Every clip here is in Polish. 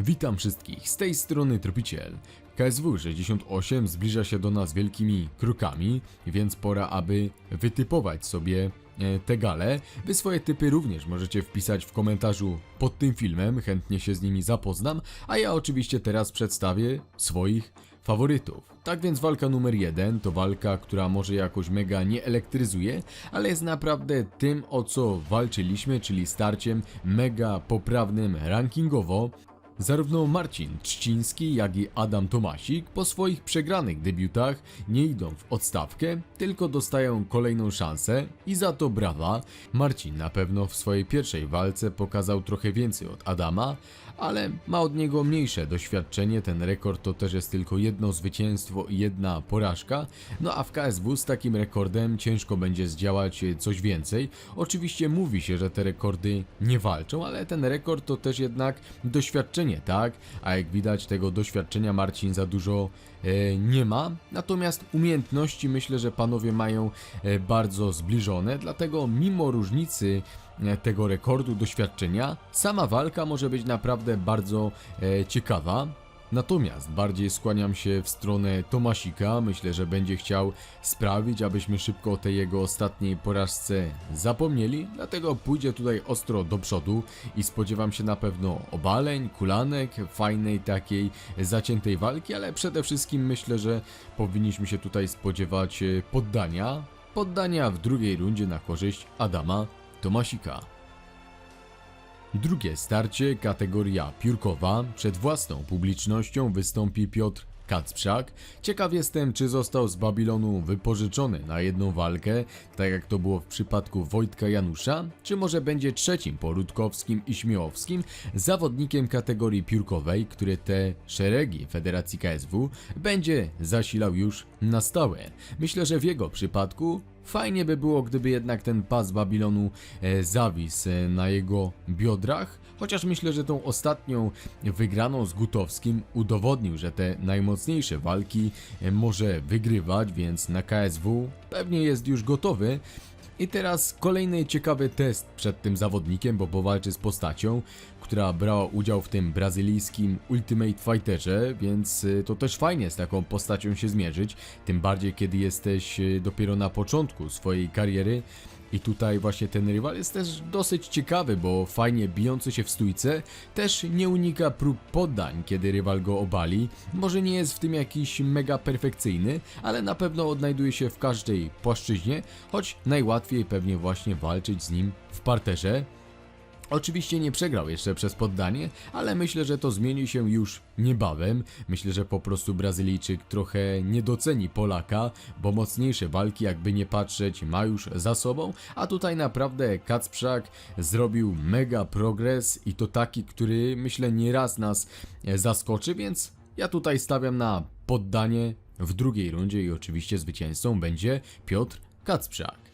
Witam wszystkich, z tej strony Tropiciel. KSW 68 zbliża się do nas wielkimi krokami, więc pora, aby wytypować sobie e, te gale. Wy swoje typy również możecie wpisać w komentarzu pod tym filmem, chętnie się z nimi zapoznam, a ja oczywiście teraz przedstawię swoich faworytów. Tak więc walka numer jeden to walka, która może jakoś mega nie elektryzuje, ale jest naprawdę tym, o co walczyliśmy, czyli starciem mega poprawnym rankingowo. Zarówno Marcin Trzciński, jak i Adam Tomasik po swoich przegranych debiutach nie idą w odstawkę, tylko dostają kolejną szansę i za to brawa. Marcin na pewno w swojej pierwszej walce pokazał trochę więcej od Adama, ale ma od niego mniejsze doświadczenie, ten rekord to też jest tylko jedno zwycięstwo i jedna porażka, no a w KSW z takim rekordem ciężko będzie zdziałać coś więcej. Oczywiście mówi się, że te rekordy nie walczą, ale ten rekord to też jednak doświadczenie, tak? A jak widać tego doświadczenia Marcin za dużo e, nie ma, natomiast umiejętności myślę, że panowie mają e, bardzo zbliżone, dlatego mimo różnicy tego rekordu doświadczenia, sama walka może być naprawdę bardzo e, ciekawa. Natomiast bardziej skłaniam się w stronę Tomasika. Myślę, że będzie chciał sprawić, abyśmy szybko o tej jego ostatniej porażce zapomnieli. Dlatego pójdzie tutaj ostro do przodu i spodziewam się na pewno obaleń, kulanek, fajnej takiej zaciętej walki, ale przede wszystkim myślę, że powinniśmy się tutaj spodziewać e, poddania. Poddania w drugiej rundzie na korzyść Adama Tomasika. Drugie starcie, kategoria piórkowa. Przed własną publicznością wystąpi Piotr Kacprzak. Ciekaw jestem, czy został z Babilonu wypożyczony na jedną walkę, tak jak to było w przypadku Wojtka Janusza, czy może będzie trzecim po Rutkowskim i Śmiałowskim zawodnikiem kategorii piórkowej, który te szeregi Federacji KSW będzie zasilał już na stałe. Myślę, że w jego przypadku Fajnie by było, gdyby jednak ten pas Babilonu e, zawisł e, na jego biodrach, chociaż myślę, że tą ostatnią wygraną z Gutowskim udowodnił, że te najmocniejsze walki e, może wygrywać, więc na KSW pewnie jest już gotowy. I teraz kolejny ciekawy test przed tym zawodnikiem, bo powalczy z postacią, która brała udział w tym brazylijskim Ultimate Fighterze, więc y, to też fajnie z taką postacią się zmierzyć, tym bardziej kiedy jesteś y, dopiero na początku swojej kariery. I tutaj właśnie ten rywal jest też dosyć ciekawy, bo fajnie bijący się w stójce, też nie unika prób poddań, kiedy rywal go obali. Może nie jest w tym jakiś mega perfekcyjny, ale na pewno odnajduje się w każdej płaszczyźnie, choć najłatwiej pewnie właśnie walczyć z nim w parterze. Oczywiście nie przegrał jeszcze przez poddanie, ale myślę, że to zmieni się już niebawem. Myślę, że po prostu Brazylijczyk trochę nie doceni Polaka, bo mocniejsze walki, jakby nie patrzeć, ma już za sobą, a tutaj naprawdę Kacprzak zrobił mega progres i to taki, który myślę nieraz nas e, zaskoczy, więc ja tutaj stawiam na poddanie w drugiej rundzie i oczywiście zwycięzcą będzie Piotr Kacprzak.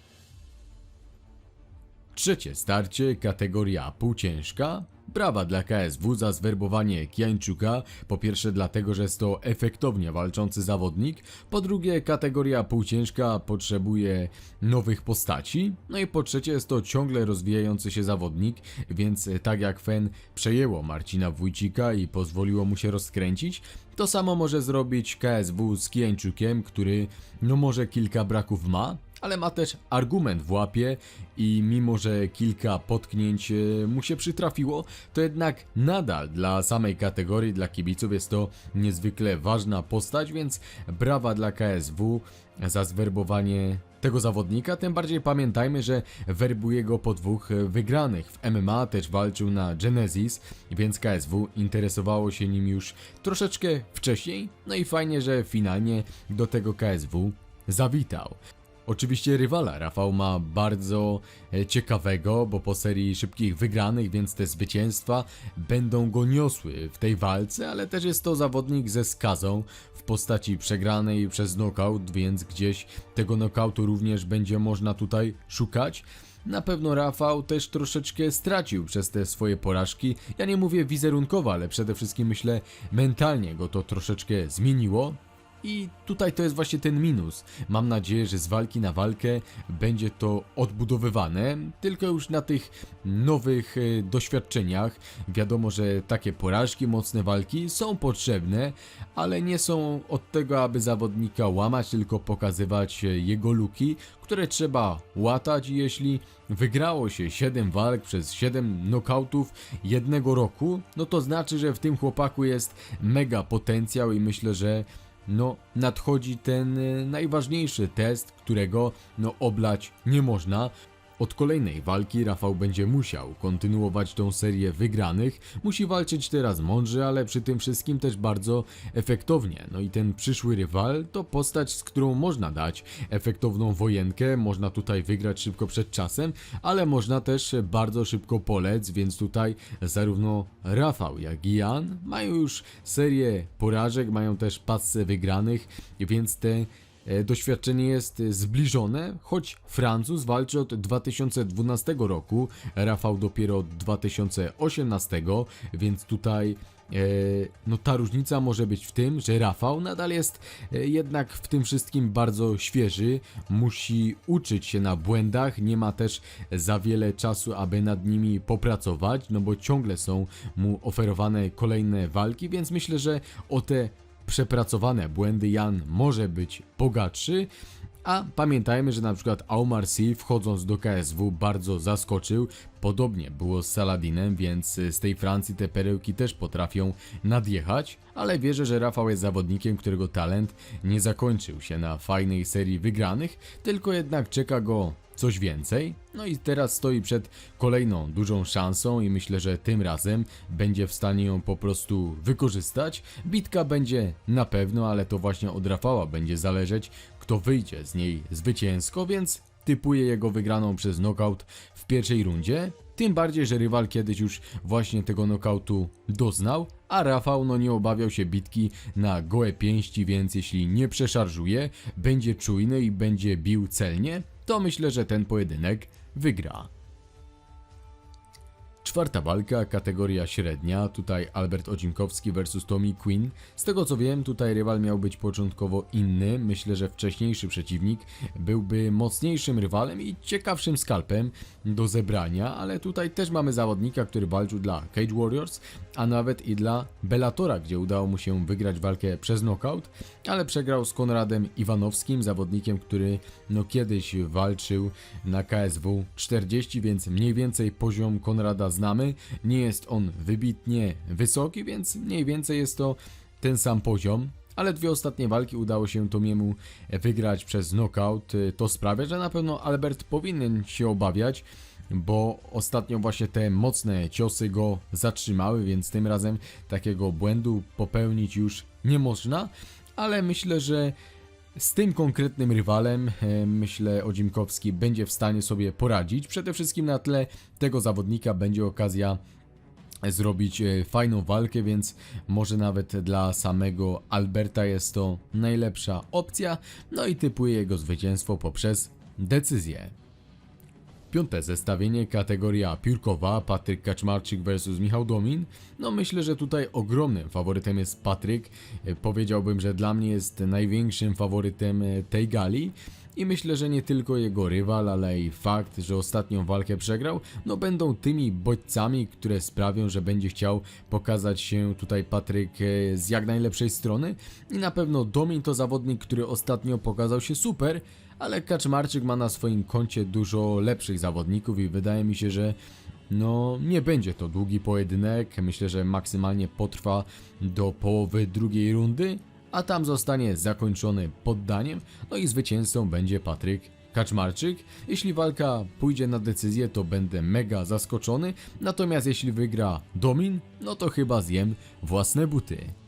Trzecie starcie, kategoria półciężka. Brawa dla KSW za zwerbowanie Kijańczuka. Po pierwsze dlatego, że jest to efektownie walczący zawodnik. Po drugie kategoria półciężka potrzebuje nowych postaci. No i po trzecie jest to ciągle rozwijający się zawodnik, więc tak jak Fen przejęło Marcina Wójcika i pozwoliło mu się rozkręcić, to samo może zrobić KSW z Kijańczukiem, który no może kilka braków ma, ale ma też argument w łapie i mimo, że kilka potknięć e, mu się przytrafiło, to jednak nadal dla samej kategorii, dla kibiców jest to niezwykle ważna postać, więc brawa dla KSW za zwerbowanie tego zawodnika, tym bardziej pamiętajmy, że werbuje go po dwóch e, wygranych. W MMA też walczył na Genesis, więc KSW interesowało się nim już troszeczkę wcześniej, no i fajnie, że finalnie do tego KSW zawitał. Oczywiście rywala Rafał ma bardzo e, ciekawego, bo po serii szybkich wygranych, więc te zwycięstwa będą go niosły w tej walce, ale też jest to zawodnik ze skazą w postaci przegranej przez knockout, więc gdzieś tego knockoutu również będzie można tutaj szukać. Na pewno Rafał też troszeczkę stracił przez te swoje porażki. Ja nie mówię wizerunkowo, ale przede wszystkim myślę mentalnie go to troszeczkę zmieniło. I tutaj to jest właśnie ten minus. Mam nadzieję, że z walki na walkę będzie to odbudowywane, tylko już na tych nowych e, doświadczeniach. Wiadomo, że takie porażki, mocne walki są potrzebne, ale nie są od tego, aby zawodnika łamać, tylko pokazywać e, jego luki, które trzeba łatać jeśli wygrało się 7 walk przez 7 knockoutów jednego roku, no to znaczy, że w tym chłopaku jest mega potencjał i myślę, że no nadchodzi ten e, najważniejszy test, którego no oblać nie można. Od kolejnej walki Rafał będzie musiał kontynuować tą serię wygranych. Musi walczyć teraz mądrze, ale przy tym wszystkim też bardzo efektownie. No i ten przyszły rywal to postać, z którą można dać efektowną wojenkę. Można tutaj wygrać szybko przed czasem, ale można też bardzo szybko polec, więc tutaj zarówno Rafał, jak i Jan mają już serię porażek, mają też pasce wygranych, więc te Doświadczenie jest e, zbliżone, choć Francuz walczy od 2012 roku, Rafał dopiero od 2018, więc tutaj e, no ta różnica może być w tym, że Rafał nadal jest e, jednak w tym wszystkim bardzo świeży, musi uczyć się na błędach, nie ma też za wiele czasu, aby nad nimi popracować, no bo ciągle są mu oferowane kolejne walki, więc myślę, że o te przepracowane błędy Jan może być bogatszy, a pamiętajmy, że na przykład Aumar Sy wchodząc do KSW bardzo zaskoczył. Podobnie było z Saladinem, więc z tej Francji te perełki też potrafią nadjechać, ale wierzę, że Rafał jest zawodnikiem, którego talent nie zakończył się na fajnej serii wygranych, tylko jednak czeka go coś więcej. No i teraz stoi przed kolejną dużą szansą i myślę, że tym razem będzie w stanie ją po prostu wykorzystać. Bitka będzie na pewno, ale to właśnie od Rafała będzie zależeć, kto wyjdzie z niej zwycięsko, więc typuję jego wygraną przez knockout w pierwszej rundzie. Tym bardziej, że rywal kiedyś już właśnie tego knockoutu doznał, a Rafał no nie obawiał się bitki na gołe pięści, więc jeśli nie przeszarżuje, będzie czujny i będzie bił celnie, to myślę, że ten pojedynek wygra. Czwarta walka, kategoria średnia, tutaj Albert Odzinkowski versus Tommy Quinn. Z tego co wiem, tutaj rywal miał być początkowo inny. Myślę, że wcześniejszy przeciwnik byłby mocniejszym rywalem i ciekawszym skalpem do zebrania, ale tutaj też mamy zawodnika, który walczył dla Cage Warriors, a nawet i dla Bellatora, gdzie udało mu się wygrać walkę przez knockout, ale przegrał z Konradem Iwanowskim, zawodnikiem, który no kiedyś walczył na KSW 40, więc mniej więcej poziom Konrada znamy. Nie jest on wybitnie wysoki, więc mniej więcej jest to ten sam poziom. Ale dwie ostatnie walki udało się Tomiemu wygrać przez knockout. To sprawia, że na pewno Albert powinien się obawiać, bo ostatnio właśnie te mocne ciosy go zatrzymały, więc tym razem takiego błędu popełnić już nie można. Ale myślę, że z tym konkretnym rywalem, e, myślę, Odzimkowski będzie w stanie sobie poradzić. Przede wszystkim na tle tego zawodnika będzie okazja zrobić e, fajną walkę, więc może nawet dla samego Alberta jest to najlepsza opcja. No i typuję jego zwycięstwo poprzez decyzję. Piąte zestawienie, kategoria piórkowa, Patryk Kaczmarczyk vs Michał Domin. No myślę, że tutaj ogromnym faworytem jest Patryk. E, Powiedziałbym, że dla mnie jest największym faworytem e, tej gali. I myślę, że nie tylko jego rywal, ale i fakt, że ostatnią walkę przegrał, no będą tymi bodźcami, które sprawią, że będzie chciał pokazać się tutaj Patryk e, z jak najlepszej strony. I na pewno Domin to zawodnik, który ostatnio pokazał się super, ale Kaczmarczyk ma na swoim koncie dużo lepszych zawodników i wydaje mi się, że no nie będzie to długi pojedynek. Myślę, że maksymalnie potrwa do połowy drugiej rundy, a tam zostanie zakończony poddaniem, no i zwycięzcą będzie Patryk Kaczmarczyk. Jeśli walka pójdzie na decyzję, to będę mega zaskoczony, natomiast jeśli wygra Domin, no to chyba zjem własne buty.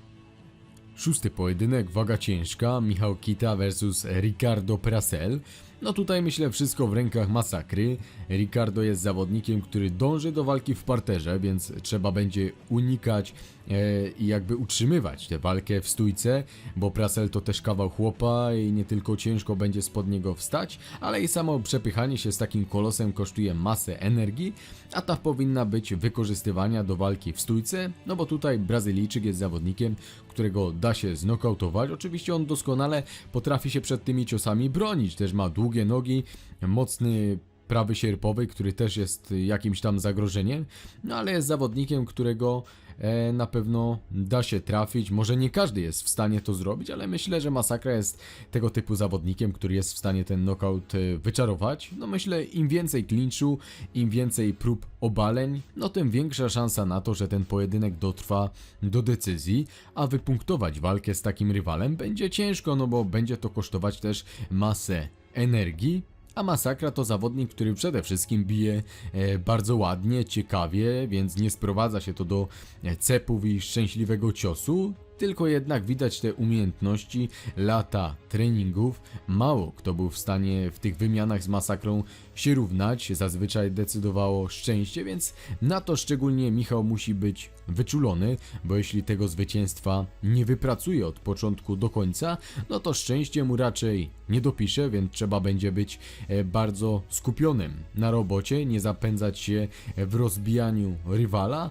Szósty pojedynek, waga ciężka, Michał Kita versus Ricardo Prasel. No tutaj myślę wszystko w rękach masakry. Ricardo jest zawodnikiem, który dąży do walki w parterze, więc trzeba będzie unikać e, i jakby utrzymywać tę walkę w stójce, bo Prasel to też kawał chłopa i nie tylko ciężko będzie spod niego wstać, ale i samo przepychanie się z takim kolosem kosztuje masę energii, a ta powinna być wykorzystywania do walki w stójce, no bo tutaj Brazylijczyk jest zawodnikiem, którego da się znokautować. Oczywiście on doskonale potrafi się przed tymi ciosami bronić, też ma długie nogi, mocny prawy sierpowy, który też jest jakimś tam zagrożeniem, no ale jest zawodnikiem, którego e, na pewno da się trafić. Może nie każdy jest w stanie to zrobić, ale myślę, że Masakra jest tego typu zawodnikiem, który jest w stanie ten knockout e, wyczarować. No myślę, im więcej clinchu, im więcej prób obaleń, no tym większa szansa na to, że ten pojedynek dotrwa do decyzji, a wypunktować walkę z takim rywalem będzie ciężko, no bo będzie to kosztować też masę energii, a Masakra to zawodnik, który przede wszystkim bije e, bardzo ładnie, ciekawie, więc nie sprowadza się to do e, cepów i szczęśliwego ciosu, tylko jednak widać te umiejętności, lata treningów. Mało kto był w stanie w tych wymianach z Masakrą się równać, zazwyczaj decydowało szczęście, więc na to szczególnie Michał musi być wyczulony, bo jeśli tego zwycięstwa nie wypracuje od początku do końca, no to szczęście mu raczej nie dopisze, więc trzeba będzie być e, bardzo skupionym na robocie, nie zapędzać się w rozbijaniu rywala,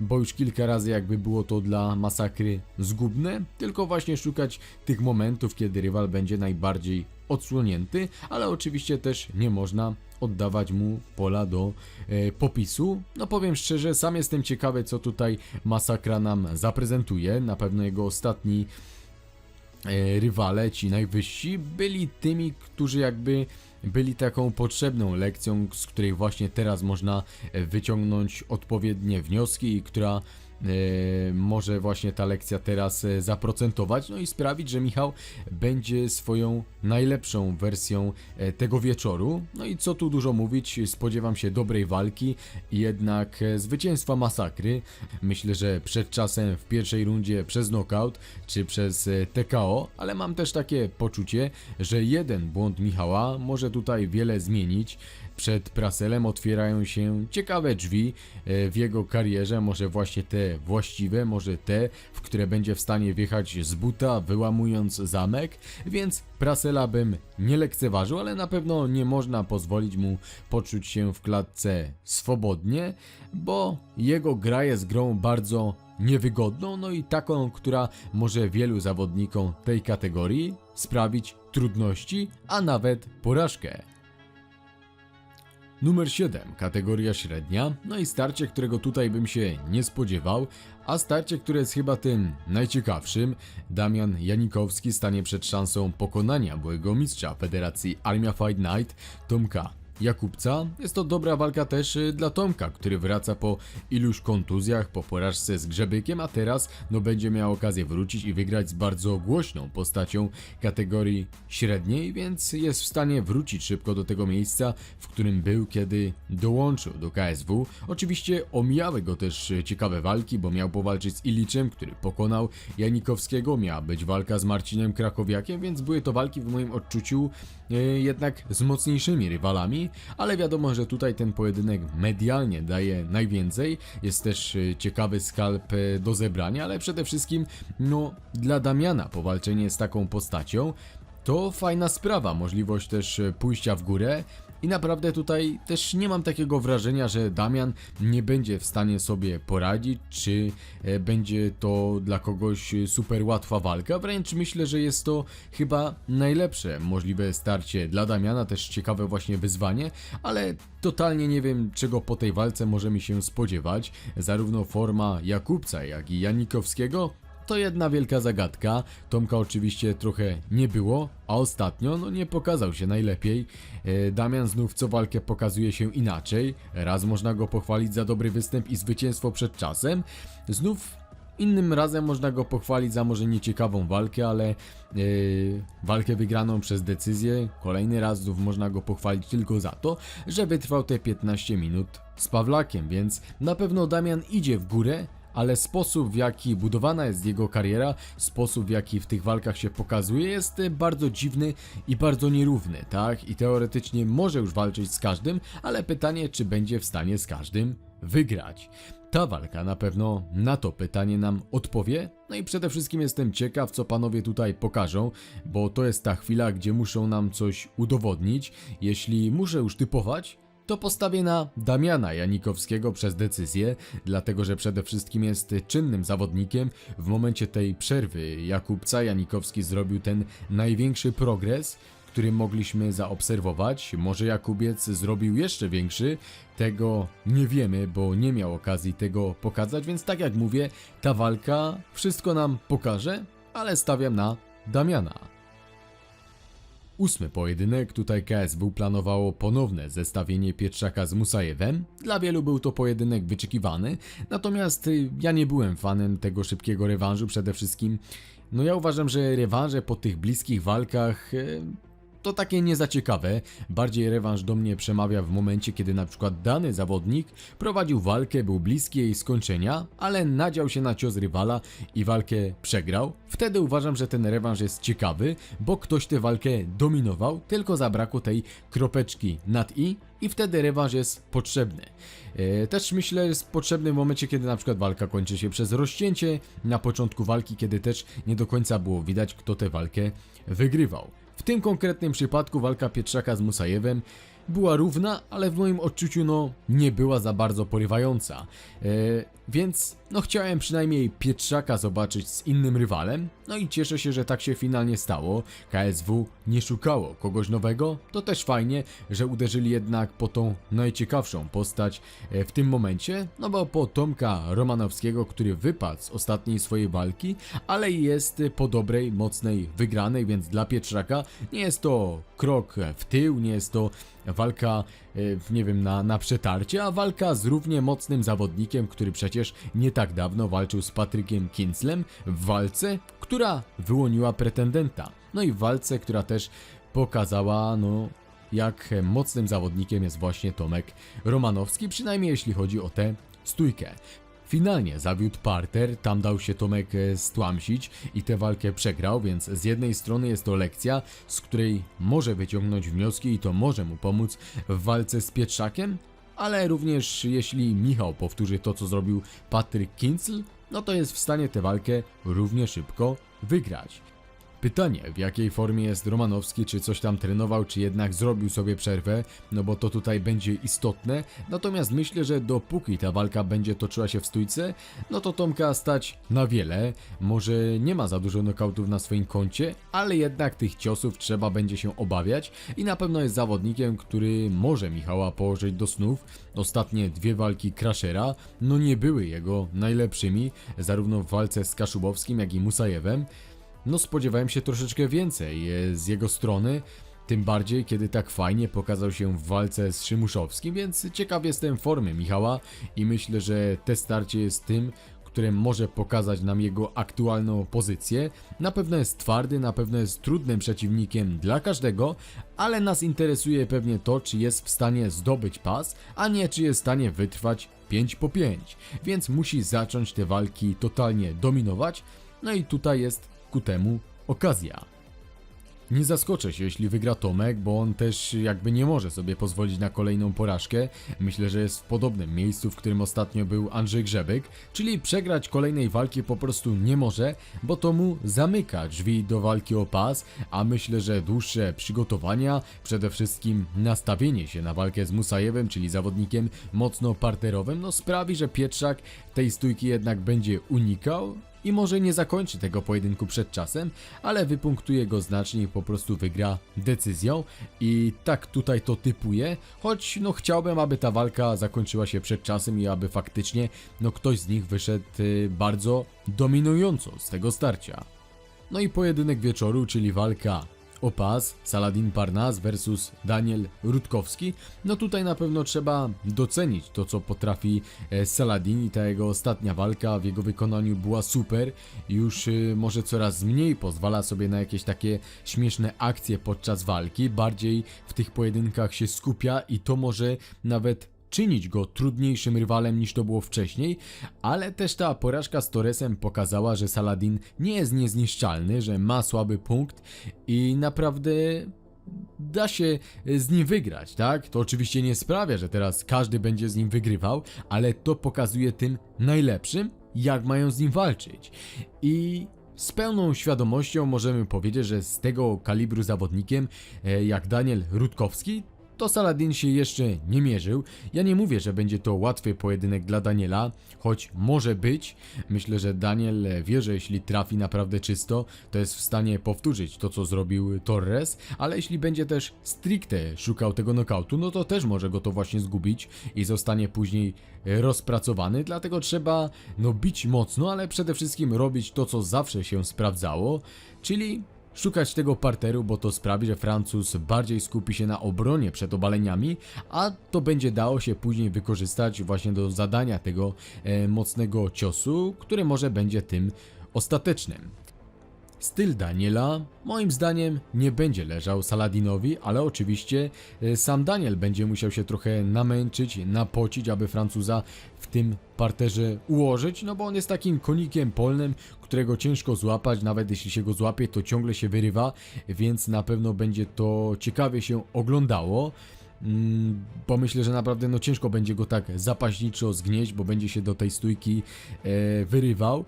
bo już kilka razy jakby było to dla masakry zgubne, tylko właśnie szukać tych momentów, kiedy rywal będzie najbardziej odsłonięty, ale oczywiście też nie można oddawać mu pola do e, popisu. No powiem szczerze, sam jestem ciekawy, co tutaj masakra nam zaprezentuje. Na pewno jego ostatni e, rywale, ci najwyżsi, byli tymi, którzy jakby byli taką potrzebną lekcją, z której właśnie teraz można e, wyciągnąć odpowiednie wnioski i która może właśnie ta lekcja teraz e, zaprocentować, no i sprawić, że Michał będzie swoją najlepszą wersją e, tego wieczoru. No i co tu dużo mówić, spodziewam się dobrej walki jednak e, zwycięstwa masakry. Myślę, że przed czasem w pierwszej rundzie przez knockout czy przez e, TKO, ale mam też takie poczucie, że jeden błąd Michała może tutaj wiele zmienić. Przed Praselem otwierają się ciekawe drzwi e, w jego karierze, może właśnie te właściwe, może te, w które będzie w stanie wjechać z buta, wyłamując zamek, więc Prasela bym nie lekceważył, ale na pewno nie można pozwolić mu poczuć się w klatce swobodnie, bo jego gra jest grą bardzo niewygodną, no i taką, która może wielu zawodnikom tej kategorii sprawić trudności, a nawet porażkę. Numer 7, kategoria średnia, no i starcie, którego tutaj bym się nie spodziewał, a starcie, które jest chyba tym najciekawszym, Damian Janikowski stanie przed szansą pokonania byłego mistrza Federacji Armia Fight Night, Tomka Jakubca. Jest to dobra walka też y, dla Tomka, który wraca po iluś kontuzjach, po porażce z Grzebykiem, a teraz no będzie miał okazję wrócić i wygrać z bardzo głośną postacią kategorii średniej, więc jest w stanie wrócić szybko do tego miejsca, w którym był, kiedy dołączył do KSW. Oczywiście omijały go też y, ciekawe walki, bo miał powalczyć z Iliczem, który pokonał Janikowskiego, miała być walka z Marcinem Krakowiakiem, więc były to walki w moim odczuciu e, jednak z mocniejszymi rywalami, ale wiadomo, że tutaj ten pojedynek medialnie daje najwięcej. Jest też e, ciekawy skalp e, do zebrania, ale przede wszystkim, no, dla Damiana powalczenie z taką postacią to fajna sprawa, możliwość też e, pójścia w górę. I naprawdę tutaj też nie mam takiego wrażenia, że Damian nie będzie w stanie sobie poradzić, czy e, będzie to dla kogoś e, super łatwa walka. Wręcz myślę, że jest to chyba najlepsze możliwe starcie dla Damiana, też ciekawe właśnie wyzwanie, ale totalnie nie wiem, czego po tej walce możemy się spodziewać. Zarówno forma Jakubca, jak i Janikowskiego to jedna wielka zagadka. Tomka oczywiście trochę nie było, a ostatnio no nie pokazał się najlepiej. E, Damian znów co walkę pokazuje się inaczej. Raz można go pochwalić za dobry występ i zwycięstwo przed czasem. Znów Innym razem można go pochwalić za może nieciekawą walkę, ale e, walkę wygraną przez decyzję. Kolejny raz znów można go pochwalić tylko za to, że wytrwał te 15 minut z Pawlakiem, więc na pewno Damian idzie w górę, ale sposób w jaki budowana jest jego kariera, sposób w jaki w tych walkach się pokazuje jest e, bardzo dziwny i bardzo nierówny, tak? I teoretycznie może już walczyć z każdym, ale pytanie, czy będzie w stanie z każdym wygrać. Ta walka na pewno na to pytanie nam odpowie. No i przede wszystkim jestem ciekaw, co panowie tutaj pokażą, bo to jest ta chwila, gdzie muszą nam coś udowodnić. Jeśli muszę już typować, to postawię na Damiana Janikowskiego przez decyzję, dlatego że przede wszystkim jest czynnym zawodnikiem. W momencie tej przerwy Jakubca Janikowski zrobił ten największy progres, który mogliśmy zaobserwować. Może Jakubiec zrobił jeszcze większy, tego nie wiemy, bo nie miał okazji tego pokazać, więc tak jak mówię, ta walka wszystko nam pokaże, ale stawiam na Damiana. Ósmy pojedynek, tutaj KSW planowało ponowne zestawienie Pietrzaka z Musajewem. Dla wielu był to pojedynek wyczekiwany, natomiast y, ja nie byłem fanem tego szybkiego rewanżu przede wszystkim. No ja uważam, że rewanże po tych bliskich walkach y, to takie nie za ciekawe. Bardziej rewanż do mnie przemawia w momencie, kiedy na przykład dany zawodnik prowadził walkę, był bliski jej skończenia, ale nadział się na cios rywala i walkę przegrał. Wtedy uważam, że ten rewanż jest ciekawy, bo ktoś tę walkę dominował, tylko zabrakło tej kropeczki nad i i wtedy rewanż jest potrzebny. E, Też myślę, że jest potrzebny w momencie, kiedy na przykład walka kończy się przez rozcięcie, na początku walki, kiedy też nie do końca było widać, kto tę walkę wygrywał. Tym konkretnym przypadku walka Pietrzaka z Musajewem była równa, ale w moim odczuciu no nie była za bardzo porywająca. E, więc no chciałem przynajmniej Pietrzaka zobaczyć z innym rywalem, no i cieszę się, że tak się finalnie stało. KSW nie szukało kogoś nowego, to też fajnie, że uderzyli jednak po tą najciekawszą postać e, w tym momencie, no bo po Tomka Romanowskiego, który wypadł z ostatniej swojej walki, ale jest po dobrej, mocnej wygranej, więc dla Pietrzaka nie jest to krok w tył, nie jest to walka, nie wiem, na, na przetarcie, a walka z równie mocnym zawodnikiem, który przecież nie tak dawno walczył z Patrykiem Kinslem w walce, która wyłoniła pretendenta. No i w walce, która też pokazała, no, jak mocnym zawodnikiem jest właśnie Tomek Romanowski, przynajmniej jeśli chodzi o tę stójkę. Finalnie zawiódł parter, tam dał się Tomek e, stłamsić i tę walkę przegrał, więc z jednej strony jest to lekcja, z której może wyciągnąć wnioski i to może mu pomóc w walce z Pietrzakiem, ale również jeśli Michał powtórzy to, co zrobił Patryk Kincl, no to jest w stanie tę walkę równie szybko wygrać. Pytanie, w jakiej formie jest Romanowski, czy coś tam trenował, czy jednak zrobił sobie przerwę, no bo to tutaj będzie istotne. Natomiast myślę, że dopóki ta walka będzie toczyła się w stójce, no to Tomka stać na wiele. Może nie ma za dużo nokautów na swoim koncie, ale jednak tych ciosów trzeba będzie się obawiać i na pewno jest zawodnikiem, który może Michała położyć do snów. Ostatnie dwie walki Crashera, no nie były jego najlepszymi, zarówno w walce z Kaszubowskim, jak i Musajewem. No spodziewałem się troszeczkę więcej e, z jego strony, tym bardziej kiedy tak fajnie pokazał się w walce z Szymuszowskim, więc ciekaw jestem formy Michała i myślę, że te starcie jest tym, które może pokazać nam jego aktualną pozycję. Na pewno jest twardy, na pewno jest trudnym przeciwnikiem dla każdego, ale nas interesuje pewnie to, czy jest w stanie zdobyć pas, a nie czy jest w stanie wytrwać 5 po 5. Więc musi zacząć te walki totalnie dominować. No i tutaj jest ku temu okazja. Nie zaskoczę się, jeśli wygra Tomek, bo on też jakby nie może sobie pozwolić na kolejną porażkę. Myślę, że jest w podobnym miejscu, w którym ostatnio był Andrzej Grzebyk, czyli przegrać kolejnej walki po prostu nie może, bo to mu zamyka drzwi do walki o pas, a myślę, że dłuższe przygotowania, przede wszystkim nastawienie się na walkę z Musajewem, czyli zawodnikiem mocno parterowym, no sprawi, że Pietrzak tej stójki jednak będzie unikał, i może nie zakończy tego pojedynku przed czasem, ale wypunktuje go znacznie i po prostu wygra decyzją i tak tutaj to typuję, choć no chciałbym, aby ta walka zakończyła się przed czasem i aby faktycznie no ktoś z nich wyszedł y, bardzo dominująco z tego starcia. No i pojedynek wieczoru, czyli walka o pas Saladin Parnas versus Daniel Rutkowski. No tutaj na pewno trzeba docenić to, co potrafi e, Saladin i ta jego ostatnia walka w jego wykonaniu była super. Już y, może coraz mniej pozwala sobie na jakieś takie śmieszne akcje podczas walki, bardziej w tych pojedynkach się skupia i to może nawet czynić go trudniejszym rywalem niż to było wcześniej, ale też ta porażka z Torresem pokazała, że Saladin nie jest niezniszczalny, że ma słaby punkt i naprawdę da się z nim wygrać, tak? To oczywiście nie sprawia, że teraz każdy będzie z nim wygrywał, ale to pokazuje tym najlepszym, jak mają z nim walczyć. I z pełną świadomością możemy powiedzieć, że z tego kalibru zawodnikiem e, jak Daniel Rutkowski, to Saladin się jeszcze nie mierzył. Ja nie mówię, że będzie to łatwy pojedynek dla Daniela, choć może być. Myślę, że Daniel wie, że jeśli trafi naprawdę czysto, to jest w stanie powtórzyć to, co zrobił Torres, ale jeśli będzie też stricte szukał tego nokautu, no to też może go to właśnie zgubić i zostanie później rozpracowany, dlatego trzeba no bić mocno, ale przede wszystkim robić to, co zawsze się sprawdzało, czyli szukać tego parteru, bo to sprawi, że Francuz bardziej skupi się na obronie przed obaleniami, a to będzie dało się później wykorzystać właśnie do zadania tego e, mocnego ciosu, który może będzie tym ostatecznym. Styl Daniela moim zdaniem nie będzie leżał Saladinowi, ale oczywiście e, sam Daniel będzie musiał się trochę namęczyć, napocić, aby Francuza w tym parterze ułożyć, no bo on jest takim konikiem polnym, którego ciężko złapać, nawet jeśli się go złapie, to ciągle się wyrywa, więc na pewno będzie to ciekawie się oglądało. Mm, Bo myślę, że naprawdę no ciężko będzie go tak zapaśniczo zgnieść, bo będzie się do tej stójki e, wyrywał,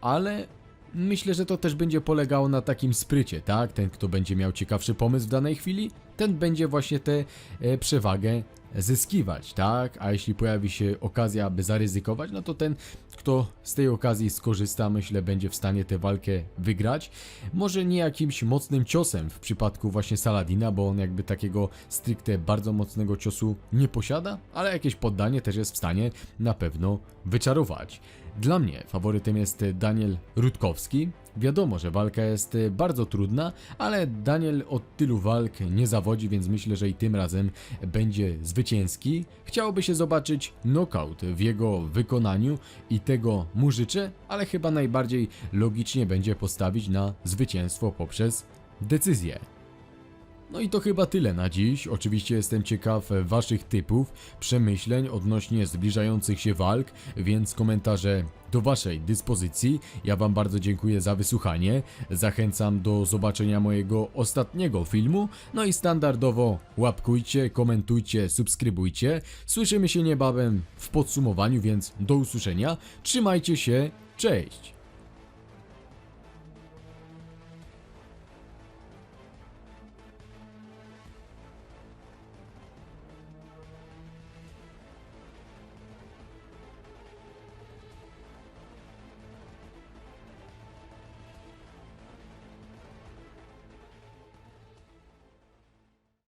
ale myślę, że to też będzie polegało na takim sprycie, tak? Ten, kto będzie miał ciekawszy pomysł w danej chwili, ten będzie właśnie tę e, przewagę zyskiwać, tak? A jeśli pojawi się okazja, aby zaryzykować, no to ten, kto z tej okazji skorzysta, myślę, będzie w stanie tę walkę wygrać. Może nie jakimś mocnym ciosem w przypadku właśnie Saladina, bo on jakby takiego stricte bardzo mocnego ciosu nie posiada, ale jakieś poddanie też jest w stanie na pewno wyczarować. Dla mnie faworytem jest Daniel Rutkowski. Wiadomo, że walka jest bardzo trudna, ale Daniel od tylu walk nie zawodzi, więc myślę, że i tym razem będzie zwycięski. Chciałoby się zobaczyć knockout w jego wykonaniu i tego mu życzę, ale chyba najbardziej logicznie będzie postawić na zwycięstwo poprzez decyzję. No i to chyba tyle na dziś. Oczywiście jestem ciekaw Waszych typów, przemyśleń odnośnie zbliżających się walk, więc komentarze do Waszej dyspozycji. Ja Wam bardzo dziękuję za wysłuchanie. Zachęcam do zobaczenia mojego ostatniego filmu. No i standardowo łapkujcie, komentujcie, subskrybujcie. Słyszymy się niebawem w podsumowaniu, więc do usłyszenia. Trzymajcie się, cześć!